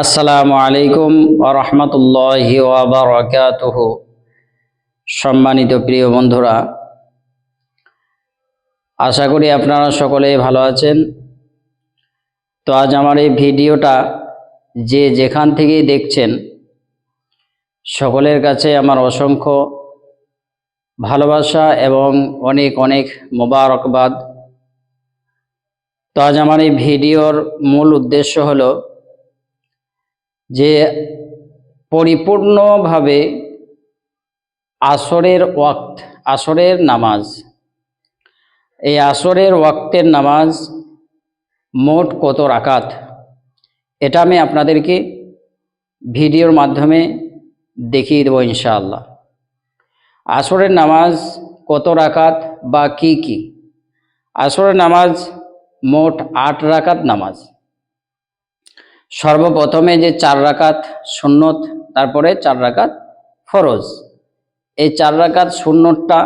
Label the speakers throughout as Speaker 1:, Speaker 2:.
Speaker 1: আসসালামু আলাইকুম রহমতুল্লাহি ওয়াবারাকাতুহ সম্মানিত প্রিয় বন্ধুরা, আশা করি আপনারা সকলেই ভালো আছেন। তো আজ আমার এই ভিডিওটা যে যেখান থেকেই দেখছেন, সকলের কাছে আমার অসংখ্য ভালোবাসা এবং অনেক অনেক মোবারকবাদ। তো আজ আমার এই ভিডিওর মূল উদ্দেশ্য হলো যে পরিপূর্ণভাবে আসরের ওয়াক্ত, আসরের নামাজ। এই আসরের ওয়াক্তের নামাজ মোট কত রাকাত? এটা আমি আপনাদেরকে ভিডিওর মাধ্যমে দেখিয়ে দেবো ইনশাআল্লাহ। আসরের নামাজ কত রাকাত বা কি কি? আসরের নামাজ মোট আট রাকাত নামাজ। সর্বপ্রথমে যে চার রাকাত সুন্নত, তারপরে চার রাকাত ফরজ। এই চার রাকাত সুন্নতটা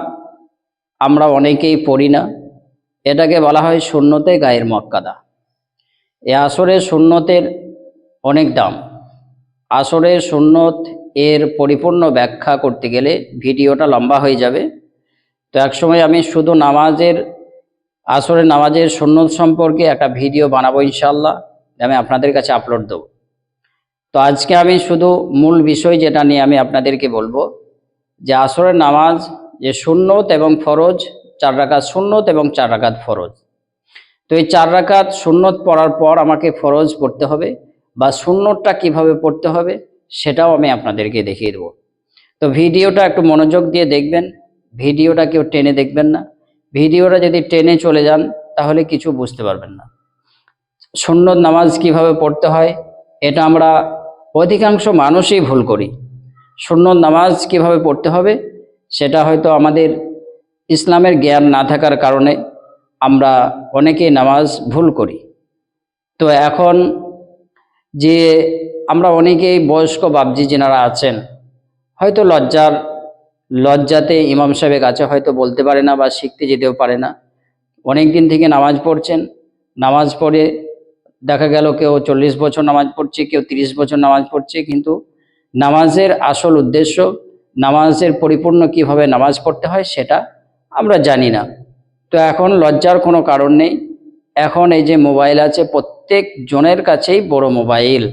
Speaker 1: আমরা অনেকেই পড়ি না। এটাকে বলা হয় সুন্নতে গায়ের মক্কাদা। এ আসরের সুন্নতের অনেক দাম। আসরের সুন্নত এর পরিপূর্ণ ব্যাখ্যা করতে গেলে ভিডিওটা লম্বা হয়ে যাবে। তো একসময় আমি শুধু নামাজের, আসরের নামাজের সুন্নত সম্পর্কে একটা ভিডিও বানাবো ইনশাল্লাহ আমি আপনাদের কাছে আপলোড দেবো। তো আজকে আমি শুধু মূল বিষয় যেটা নিয়ে আমি আপনাদেরকে বলব, যে আসরের নামাজ, যে সুন্নত এবং ফরজ, চার রাকাত সুন্নত এবং চার রাকাত ফরজ। তো এই চার রাকাত সুন্নত পড়ার পর আমাকে ফরজ পড়তে হবে বা সুন্নতটা কীভাবে পড়তে হবে সেটাও আমি আপনাদেরকে দেখিয়ে দেবো। তো ভিডিওটা একটু মনোযোগ দিয়ে দেখবেন, ভিডিওটা কেউ টেনে দেখবেন না। ভিডিওটা যদি টেনে চলে যান, তাহলে কিছু বুঝতে পারবেন না। সুন্নত নামাজ কীভাবে পড়তে হয়, এটা আমরা অধিকাংশ মানুষই ভুল করি। সুন্নত নামাজ কীভাবে পড়তে হবে, সেটা হয়তো আমাদের ইসলামের জ্ঞান না থাকার কারণে আমরা অনেকেই নামাজ ভুল করি। তো এখন যে আমরা অনেকেই বয়স্ক বাবজি যেনারা আছেন, হয়তো লজ্জার, লজ্জাতে ইমাম সাহেবের কাছে হয়তো বলতে পারে না বা শিখতে যেতেও পারে না। অনেক দিন থেকে নামাজ পড়ছেন, নামাজ পড়ে দেখা গেল কেউ চল্লিশ বছর নামাজ পড়ছে, কেউ তিরিশ বছর নামাজ পড়ছে, কিন্তু নামাজের আসল উদ্দেশ্য, নামাজের পরিপূর্ণ কীভাবে নামাজ পড়তে হয় সেটা আমরা জানি না। তো এখন লজ্জার কোনো কারণ নেই। এখন এই যে মোবাইল আছে, প্রত্যেক জনের কাছেই বড় মোবাইল।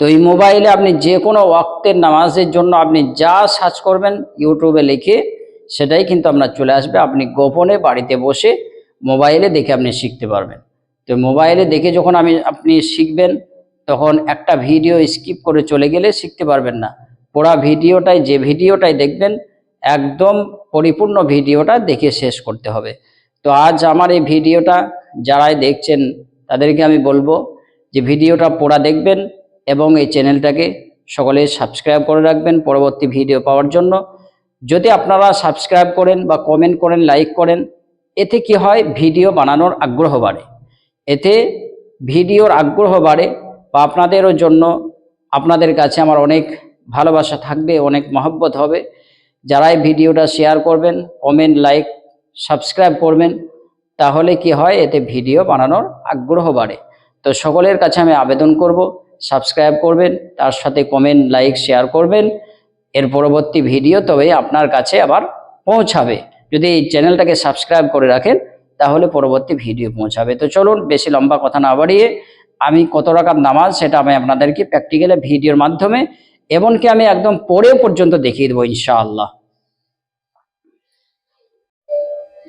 Speaker 1: তো এই মোবাইলে আপনি যে কোনো ওয়াক্তের নামাজের জন্য আপনি যা সার্চ করবেন ইউটিউবে লিখে, সেটাই কিন্তু আপনার চলে আসবে। আপনি গোপনে বাড়িতে বসে মোবাইলে দেখে আপনি শিখতে পারবেন। তো মোবাইলে দেখে যখন আমি, আপনি শিখবেন, তখন একটা ভিডিও স্কিপ করে চলে গেলে শিখতে পারবেন না। পড়া ভিডিওটাই, যে ভিডিওটাই দেখবেন, একদম পরিপূর্ণ ভিডিওটা দেখে শেষ করতে হবে। তো আজ আমার এই ভিডিওটা, যারাই দেখছেন, তাদেরকে আমি বলব যে ভিডিওটা পড়া দেখবেন এবং এই চ্যানেলটাকে সকলে সাবস্ক্রাইব করে রাখবেন পরবর্তী ভিডিও পাওয়ার জন্য। যদি আপনারা সাবস্ক্রাইব করেন বা কমেন্ট করেন, লাইক করেন, এতে কি হয়? ভিডিও বানানোর আগ্রহ বাড়ে। এতে ভিডিওর আগ্রহ বাড়ে বা আপনাদেরও জন্য আপনাদের কাছে আমার অনেক ভালোবাসা থাকবে, অনেক মহব্বত হবে। যারাই ভিডিওটা শেয়ার করবেন কমেন্ট লাইক সাবস্ক্রাইব করবেন, তাহলে কি হয়, এতে ভিডিও বানানোর আগ্রহ বাড়ে। তো সকলের কাছে আমি আবেদন করব সাবস্ক্রাইব করবেন, তার সাথে কমেন্ট লাইক শেয়ার করবেন। এর পরবর্তী ভিডিও তবে আপনার কাছে আবার পৌঁছাবে। যদি এই চ্যানেলটাকে সাবস্ক্রাইব করে রাখেন তাহলে পরবর্তী ভিডিও পৌঁছাবে। তো চলুন বেশি লম্বা কথা না বাড়িয়ে আমি কত রকম নামাজ সেটা আমি আপনাদেরকে প্র্যাকটিক্যালে ভিডিওর মাধ্যমে এমনকি আমি একদম পড়ে পর্যন্ত দেখিয়ে দেবো ইনশাআল্লাহ।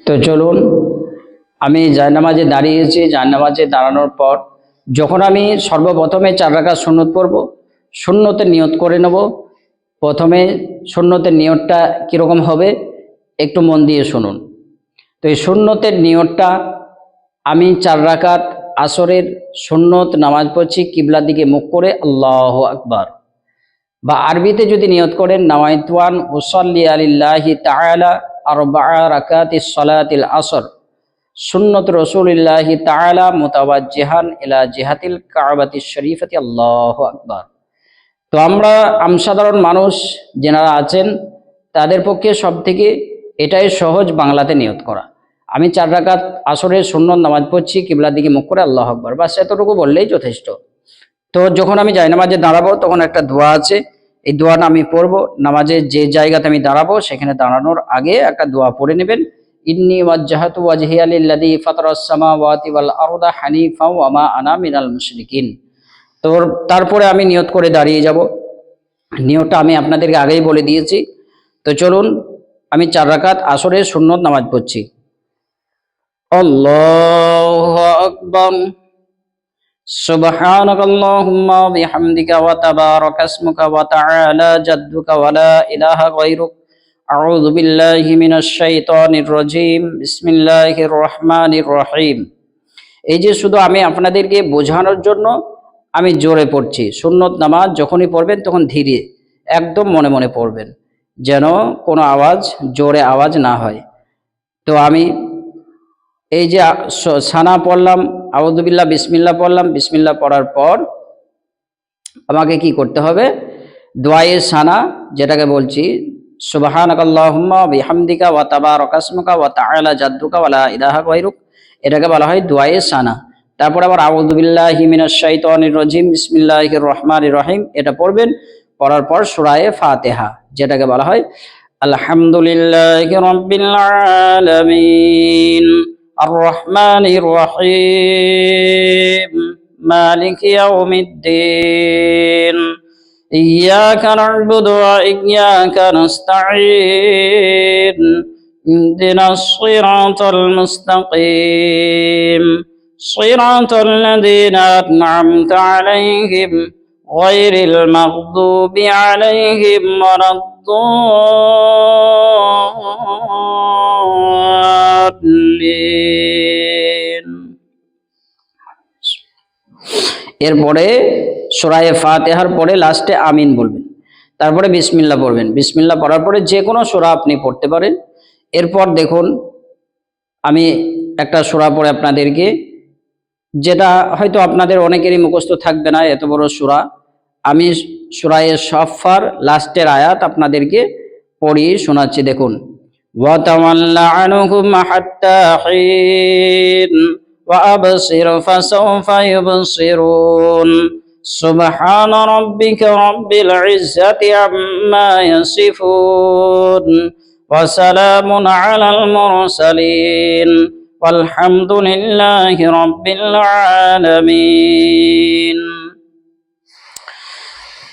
Speaker 1: তো চলুন, আমি জায়নামাজে দাঁড়িয়েছি। জায়নামাজে দাঁড়ানোর পর যখন আমি সর্বপ্রথমে চার রাখা সুন্নত পড়ব শূন্যতে নিয়ত করে নেব। প্রথমে শূন্যতে নিয়তটা কীরকম হবে, একটু মন দিয়ে শুনুন। তো এই সুন্নতের নিয়তটা আমি চার রাকাত আসরের সুন্নত নামাজ পড়ছি, কিবলার দিকে মুখ করে আল্লাহ আকবার। বা আরবিতে যদি নিয়ত করেন নাওয়াইতওয়ান উসল্লি আলিল্লাহি তাআলা আরবা রাকাতি সলাতিল আসর। সুন্নত রসুলিল্লাহি তাআলা মুতাওয়াজ্জিহান ইলা জিহাতিল কাবাতি শরীফাতি, আল্লাহ আকবার। তো আমরা, আমসাধারণ মানুষ, যেনারা আছেন, তাদের পক্ষে সব থেকে এটাই সহজ বাংলাতে নিয়ত করা। আমি চার রাকাত আসরের সুন্নত নামাজ পড়ছি, কিবলার দিকে মুখ করে আল্লাহ আকবর। বাস এতটুকু বললেই যথেষ্ট। তো যখন আমি যাই নামাজে দাঁড়াবো, তখন একটা দোয়া আছে। এই দোয়াটা আমি পড়ব, নামাজে যে জায়গাতে আমি দাঁড়াবো, সেখানে দাঁড়ানোর আগে একটা দোয়া পড়ে নেবেন। ইন্নি ওয়াজ্জাহাতু ওয়াজহিয়া লিল্লাযী ফাতারাস সামাওয়াতি ওয়াল আরদা হানিফা ওয়া মা আনা মিনাল মুশরিকিন। তো তারপরে আমি নিয়ত করে দাঁড়িয়ে যাব। নিয়তটা আমি আপনাদেরকে আগেই বলে দিয়েছি। তো চলুন আমি চার রাকাত আসরের সুন্নত নামাজ পড়ছি আল্লাহু আকবার سبحانك اللهم وبحمدك وتبارك اسمك وتعالى جدك ولا إله غيرك أعوذ بالله من الشيطان الرجيم بسم الله الرحمن الرحيم এই যে শুধু আমি আপনাদেরকে বোঝানোর জন্য আমি জোরে পড়ছি সুন্নত নামাজ যখনই পড়বেন তখন ধীরে একদম মনে মনে পড়বেন যেন কোনো আওয়াজ, জোরে আওয়াজ না হয়। তো আমি এই যে সানা পড়লাম আউদুবিল্লাহ বিসমিল্লা পড়লাম বিসমিল্লা পড়ার পর আমাকে কি করতে হবে? দোয়ায়ে সানা, যেটাকে বলছি, সুবহানাকাল্লাহুম্মা বিহামদিকা ওয়া তাবারাকাসমুকা ওয়া তাআলা জাদ্দুকা ওয়া লা ইলাহা গায়রুক, এটাকে বলা হয় দোয়ায়ে সানা। তারপর আবার আউযু বিল্লাহি মিনাশ শাইতানির রাজিম, বিসমিল্লাহির রহমানির রহিম, এটা পড়বেন। পড়ার পর সূরায়ে ফাতিহা যেটাকে বলা হয় আলহামদুলিল্লাহি রাব্বিল আলামিন আর রহমানির রহিম মালিক ইয়াউমিদ্দিন إياك نعبد وإياك نستعين اهدنا الصراط المستقيم صراط الذين أنعمت عليهم غير المغضوب عليهم ولا الضالين এরপরে সোরায়ে ফাতেহার পরে লাস্টে আমিন বলবেন তারপরে বিসমিল্লাহ পড়বেন বিসমিল্লাহ পড়ার পরে যে কোনো সোরা আপনি পড়তে পারেন এরপর দেখুন আমি একটা সোরা পড়ে আপনাদেরকে যেটা হয়তো আপনাদের অনেকেরই মুখস্থ থাকবে না এত বড় সুরা আমি সুরায়ে সফার লাস্টের আয়াত আপনাদেরকে পড়িয়ে শোনাচ্ছি দেখুন وتول عنهم حتى حين وأبصر فسوف يبصرون سبحان ربك رب العزة عما يصفون وسلام على المرسلين والحمد لله رب العالمين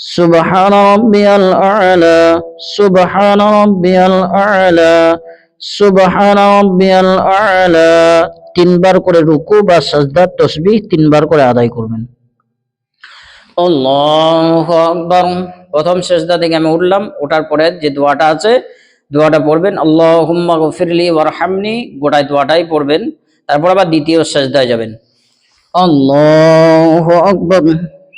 Speaker 1: سبحان ربي الأعلى سبحان ربي الأعلى سبحان ربي الأعلى তিনবার করে রুকু বা সাজদার তসবিহ তিনবার করে আদায় করবেন আল্লাহু আকবার প্রথম সেজদা থেকে আমি উঠলাম ওঠার পরে যে দোয়াটা আছে দোয়াটা পড়বেন আল্লাহুম্মা গফিরলি ওয়ারহামনি গোটায় দোয়াটাই পড়বেন তারপর আবার দ্বিতীয় সেজদায় যাবেন আল্লাহু আকবার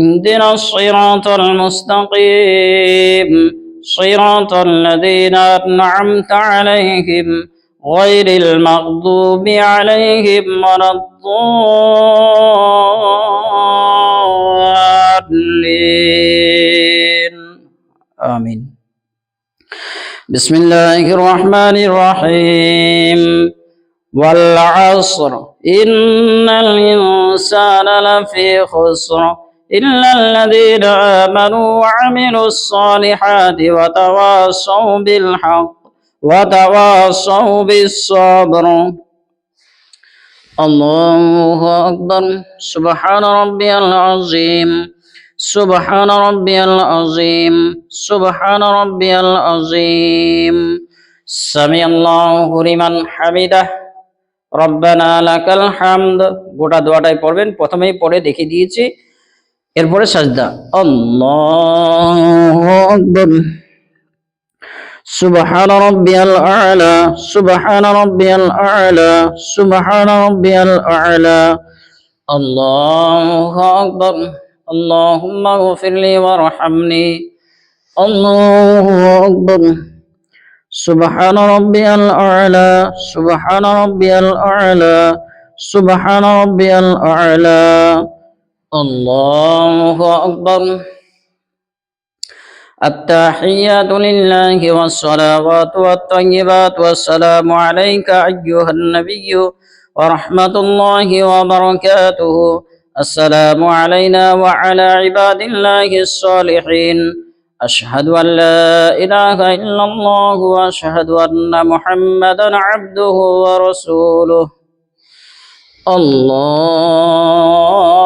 Speaker 1: اهدنا الصراط المستقيم. صراط الذين أنعمت عليهم غير المغضوب عليهم ولا الضالين. آمين. بسم الله الرحمن الرحيم. والعصر. إن الإنسان لفي خسر. إلا الذين آمنوا وعملوا الصالحات وتواصوا بالحق وتواصوا بالصبر الله أكبر سبحان ربي العظيم سبحان ربي العظيم سبحان ربي العظيم سمع الله لمن حمده রব্বানা লাকাল হামদ গোটা দোয়াটাই পড়বেন প্রথমেই পড়ে দেখিয়ে দিয়েছি এরপরে সাজদা আল্লাহু আকবার سبحان ربي الأعلى سبحان ربي الأعلى سبحان ربي الأعلى الله أكبر اللهم اغفر لي وارحمني الله أكبر سبحان ربي الأعلى سبحان ربي الأعلى سبحان ربي الأعلى الله أكبر. التحيات لله والصلوات والطيبات والسلام عليك أيها النبي ورحمة الله وبركاته. السلام علينا وعلى عباد الله الصالحين. أشهد أن لا إله إلا الله وأشهد أن محمدا عبده ورسوله. الله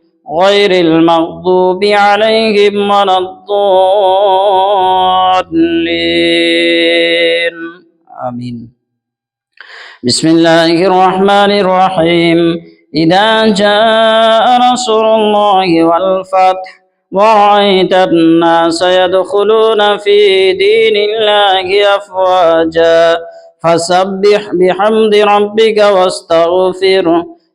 Speaker 1: غير المغضوب عليهم ولا الضالين. آمين. بسم الله الرحمن الرحيم. إذا جاء نصر الله والفتح ورأيت الناس يدخلون في دين الله أفواجا فسبح بحمد ربك واستغفره.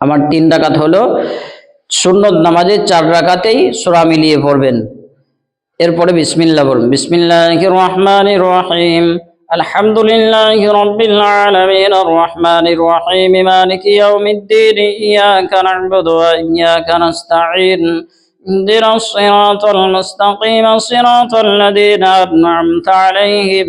Speaker 1: আমার তিন রাকাত হলো সুন্নত নামাজে চার রাকাতেই সোরা মিলিয়ে পড়বেন এরপরে বিসমিল্লাহ বলুন বিসমিল্লাহির রহমানির রহিম আলহামদুলিল্লাহি রাব্বিল আলামিন আর রহমানির রহিম মালিকি ইয়াউমিদ্দিন ইয়াকা না'বুদু ওয়া ইয়াকা নাস্তাঈন اهدنا الصراط المستقيم صراط الذين أنعمت عليهم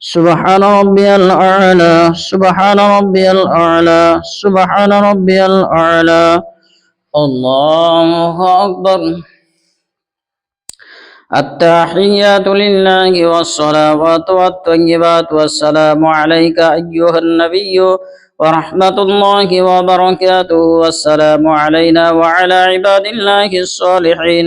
Speaker 1: سبحان ربي الأعلى سبحان ربي الأعلى سبحان ربي الأعلى. الله أكبر. التحيات لله والصلوات والطيبات والسلام عليك أيها النبي ورحمة الله وبركاته. والسلام علينا وعلى عباد الله الصالحين.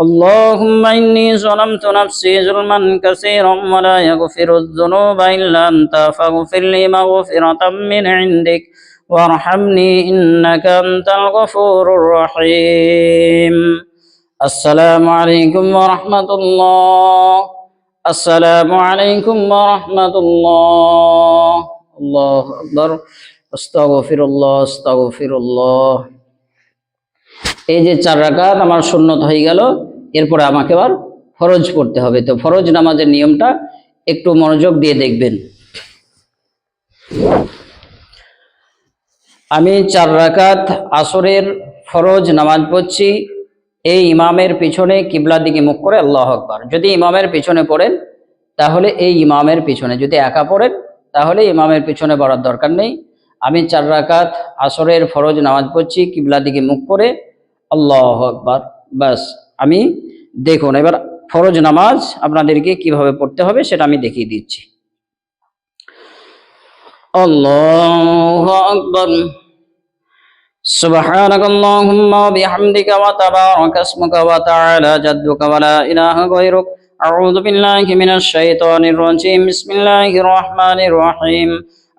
Speaker 1: اللهم إني ظلمت نفسي ظلما كثيرا ولا يغفر الذنوب إلا أنت فاغفر لي مغفرة من عندك وارحمني إنك أنت الغفور الرحيم السلام عليكم ورحمة الله السلام عليكم ورحمة الله الله أكبر استغفر الله استغفر الله এই যে চার রাকাত আমার সুন্নত হয়ে গেল, এরপরে আমাকে আবার ফরজ পড়তে হবে। তো ফরজ নামাজের নিয়মটা একটু মনোযোগ দিয়ে দেখবেন। আমি চার রাকাত আসরের ফরজ নামাজ পড়ছি, এই ইমামের পিছনে কিবলার দিকে মুখ করে আল্লাহ আকবার। যদি ইমামের পিছনে পড়েন, তাহলে এই ইমামের পিছনে। যদি একা পড়েন, তাহলে ইমামের পিছনে পড়ার দরকার নেই। আমি চার রাকাত আসরের ফরজ নামাজ পড়ছি কিবলার দিকে মুখ করে আল্লাহ আকবার বাস আমি দেখুন এবার ফরজ নামাজ আপনাদেরকে কিভাবে পড়তে হবে সেটা আমি দেখিয়ে দিচ্ছি আল্লাহ আকবার سبحانك اللهم وبحمدك وتبارك اسمك وتعالى جدك ولا إله غيرك أعوذ بالله من الشيطان الرجيم بسم الله الرحمن الرحيم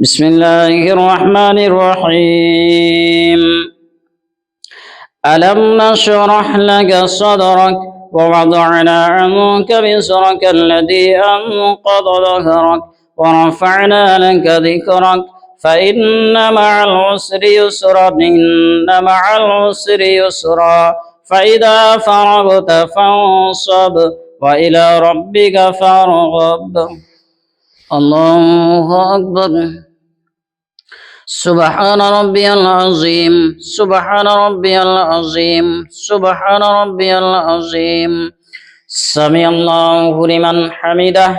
Speaker 1: بسم الله الرحمن الرحيم. ألم نشرح لك صدرك ووضعنا عنك بسرك الذي أنقض ظهرك ورفعنا لك ذكرك. فإن مع العسر يسرا إن مع العسر يسرا. فإذا فرغت فانصب وإلى ربك فارغب. الله أكبر سبحان ربي العظيم سبحان ربي العظيم سبحان ربي العظيم سمع الله لمن حمده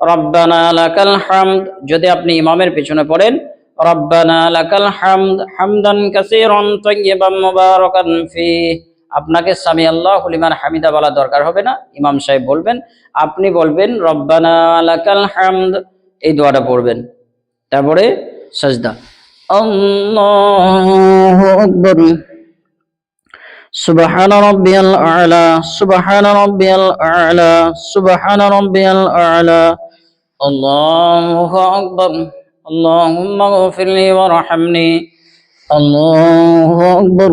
Speaker 1: রব্বানা লাকাল হামদ যদি আপনি ইমামের পিছনে পড়েন রব্বানা লাকাল হামদ হামদান কাসীরান তাইয়্যিবান মুবারাকান ফি আপনাকে সামি আল্লাহ লিমান হামিদা বলা দরকার হবে না ইমাম সাহেব বলবেন আপনি বলবেন রব্বানা লাকাল হামদ এই দোয়াটা পড়বেন তারপরে সাজদা আল্লাহু আকবার سبحان ربي الأعلى سبحان ربي الأعلى سبحان ربي الأعلى الله أكبر اللهم اغفر لي وارحمني الله أكبر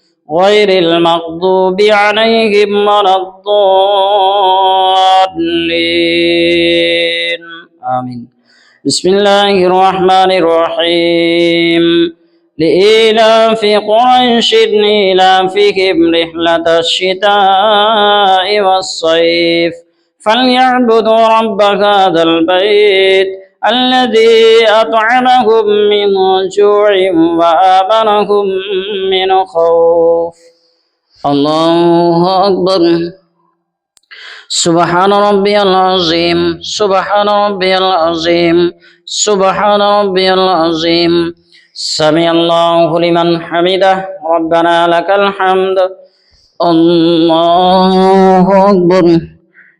Speaker 1: غير المغضوب عليهم ولا الضالين. آمين. بسم الله الرحمن الرحيم. لإيلاف قريش إيلافهم رحلة الشتاء والصيف. فليعبدوا رب هذا البيت الذي أطعمهم من جوع وآمنهم من خوف الله أكبر سبحان ربي العظيم سبحان ربي العظيم سبحان ربي العظيم سمع الله لمن حمده ربنا لك الحمد الله أكبر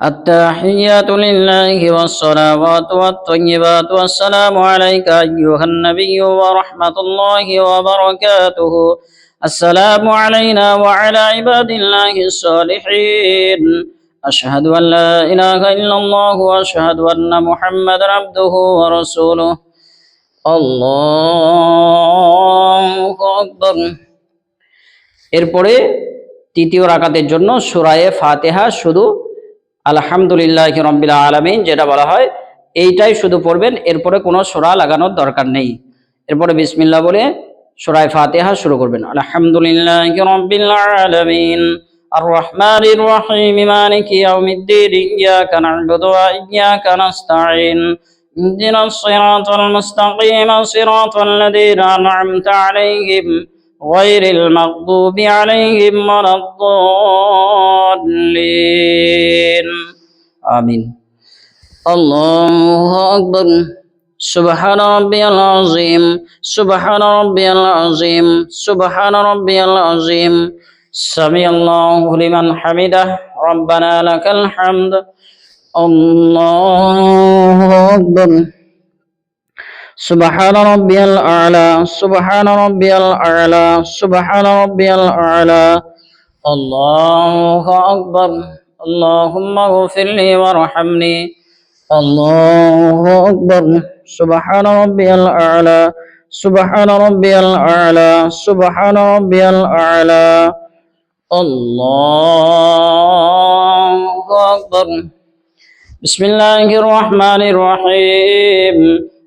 Speaker 1: التحيات لله والصلوات والطيبات والسلام عليك أيها النبي ورحمة الله وبركاته السلام علينا وعلى عباد الله الصالحين أشهد أن لا إله إلا الله وأشهد أن محمدا عبده ورسوله الله أكبر এরপরে তৃতীয় রাকাতের জন্য সুরায়ে ফাতেহা শুধু আলহামদুলিল্লাহ রব্বিল আলমিন যেটা বলা হয় এইটাই শুধু পড়বেন এরপরে কোনো সুরা লাগানোর দরকার নেই এরপরে বিসমিল্লাহ বলে সুরায় ফাতেহা শুরু করবেন আলহামদুলিল্লাহ রব্বিল আলমিন الرحمن الرحيم مالك يوم الدين إياك نعبد وإياك نستعين اهدنا الصراط المستقيم صراط الذين أنعمت عليهم غير المغضوب عليهم ولا الضالين آمين الله أكبر سبحان ربي العظيم سبحان ربي العظيم سبحان ربي العظيم سمع الله لمن حمده ربنا لك الحمد الله أكبر سبحان ربي الأعلى سبحان ربي الأعلى سبحان ربي الأعلى. الله أكبر اللهم اغفر لي وارحمني. الله أكبر سبحان ربي الأعلى سبحان ربي الأعلى سبحان ربي الأعلى. الله أكبر. بسم الله الرحمن الرحيم.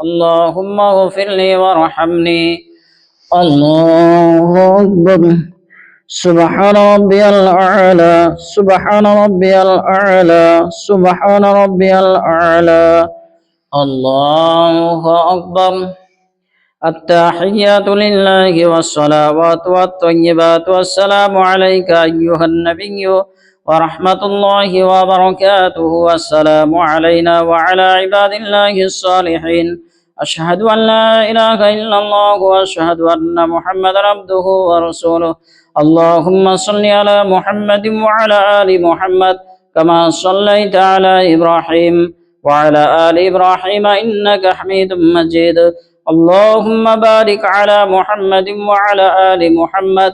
Speaker 1: اللهم اغفر لي وارحمني. الله أكبر. سبحان ربي الأعلى. سبحان ربي الأعلى. سبحان ربي الأعلى. الله أكبر. التحيات لله والصلوات والطيبات والسلام عليك أيها النبي. ورحمة الله وبركاته والسلام علينا وعلى عباد الله الصالحين أشهد أن لا إله إلا الله وأشهد أن محمدا عبده ورسوله اللهم صل على محمد وعلى آل محمد كما صليت على إبراهيم وعلى آل إبراهيم إنك حميد مجيد اللهم بارك على محمد وعلى آل محمد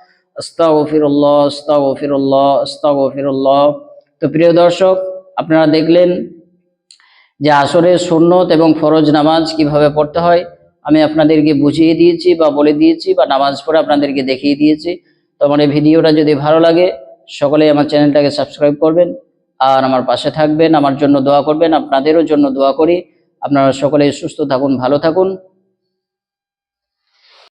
Speaker 1: আস্তাগফিরুল্লাহ আস্তাগফিরুল্লাহ আস্তাগফিরুল্লাহ। তো প্রিয় দর্শক, আপনারা দেখলেন যে আসরের সুন্নত এবং ফরজ নামাজ কীভাবে পড়তে হয়। আমি আপনাদেরকে বুঝিয়ে দিয়েছি বা বলে দিয়েছি বা নামাজ পড়ে আপনাদেরকে দেখিয়ে দিয়েছি। তো আমার এই ভিডিওটা যদি ভালো লাগে, সকলেই আমার চ্যানেলটাকে সাবস্ক্রাইব করবেন আর আমার পাশে থাকবেন, আমার জন্য দোয়া করবেন, আপনাদেরও জন্য দোয়া করি। আপনারা সকলেই সুস্থ থাকুন, ভালো থাকুন।